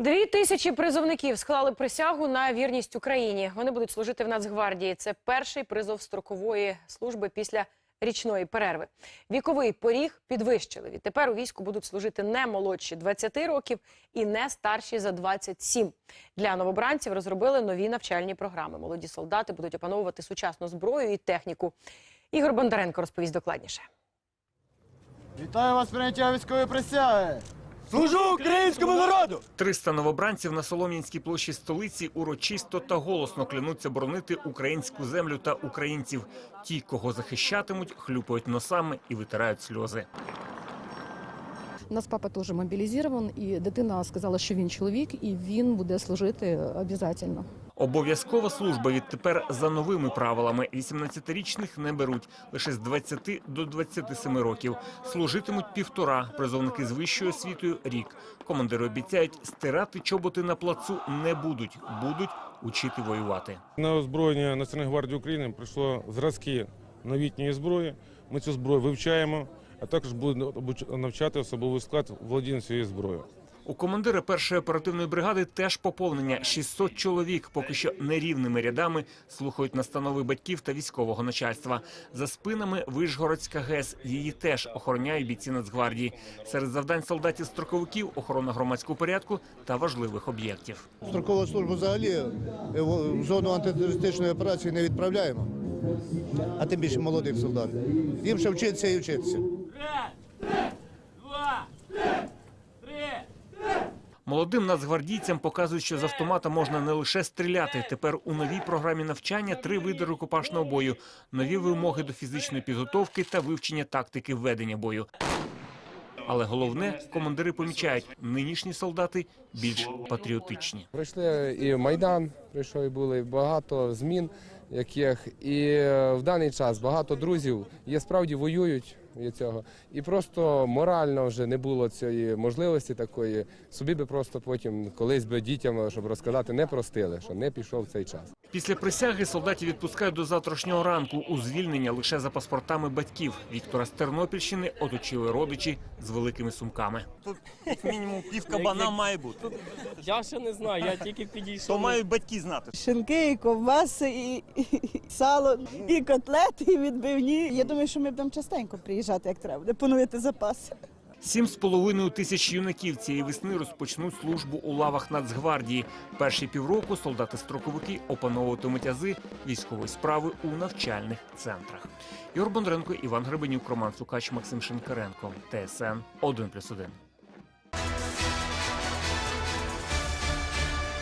Дві тисячі призовників склали присягу на вірність Україні. Вони будуть служити в Нацгвардії. Це перший призов строкової служби після річної перерви. Віковий поріг підвищили. Відтепер у війську будуть служити не молодші 20 років і не старші за 27. Для новобранців розробили нові навчальні програми. Молоді солдати будуть опановувати сучасну зброю і техніку. Ігор Бондаренко розповість докладніше. Вітаю вас прийняття військової присяги! Служу українському народу! 300 новобранців на Солом'янській площі столиці урочисто та голосно клянуться боронити українську землю та українців. Ті, кого захищатимуть, хлюпають носами і витирають сльози. У нас папа теж мобілізований, і дитина сказала, що він чоловік, і він буде служити обов'язково. Обов'язкова служба відтепер за новими правилами. 18-річних не беруть лише з 20 до 27 років. Служитимуть півтора, призовники з вищою освітою – рік. Командири обіцяють, стирати чоботи на плацу не будуть, будуть учити воювати. На озброєння Національної гвардії України прийшло зразки новітньої зброї. Ми цю зброю вивчаємо, а також обуч- навчати особовий склад володіння цією зброєю. У командира першої оперативної бригади теж поповнення 600 чоловік. Поки що нерівними рядами слухають настанови батьків та військового начальства. За спинами Вишгородська ГЕС. Її теж охороняють бійці Нацгвардії. Серед завдань солдатів-строковиків охорона громадського порядку та важливих об'єктів. Строкову службу взагалі е, в в зону антитерористичної операції не відправляємо, а тим більше молодих солдат. Їм ще вчитися і вчитися. Молодим нацгвардійцям показують, що з автомата можна не лише стріляти. Тепер у новій програмі навчання три види рукопашного бою, нові вимоги до фізичної підготовки та вивчення тактики ведення бою. Але головне, командири помічають, нинішні солдати більш патріотичні. Пройшли і Майдан, прийшов і були багато змін, яких і е, в даний час багато друзів є справді воюють від цього. І просто морально вже не було цієї можливості такої. Собі би просто потім колись би дітям, щоб розказати, не простили, що не пішов цей час. Після присяги солдатів відпускають до завтрашнього ранку. У звільнення лише за паспортами батьків. Віктора з Тернопільщини оточили родичі з великими сумками. Мінімум пів кабана має бути. Я ще не знаю, я тільки підійшов. То мають батьки знати. Шинки, і ковбаси, і, і, і сало, і котлети, і відбивні. Я думаю, що ми будемо частенько приїжджати, як треба, буде поновити запаси. Сім з половиною тисяч юнаків цієї весни розпочнуть службу у лавах Нацгвардії. Перші півроку солдати-строковики опановуватимуть ази військової справи у навчальних центрах. Юр Бондренко, Іван Гребенюк, Роман Сукач, Максим Шинкаренко. ТСН 1+,1.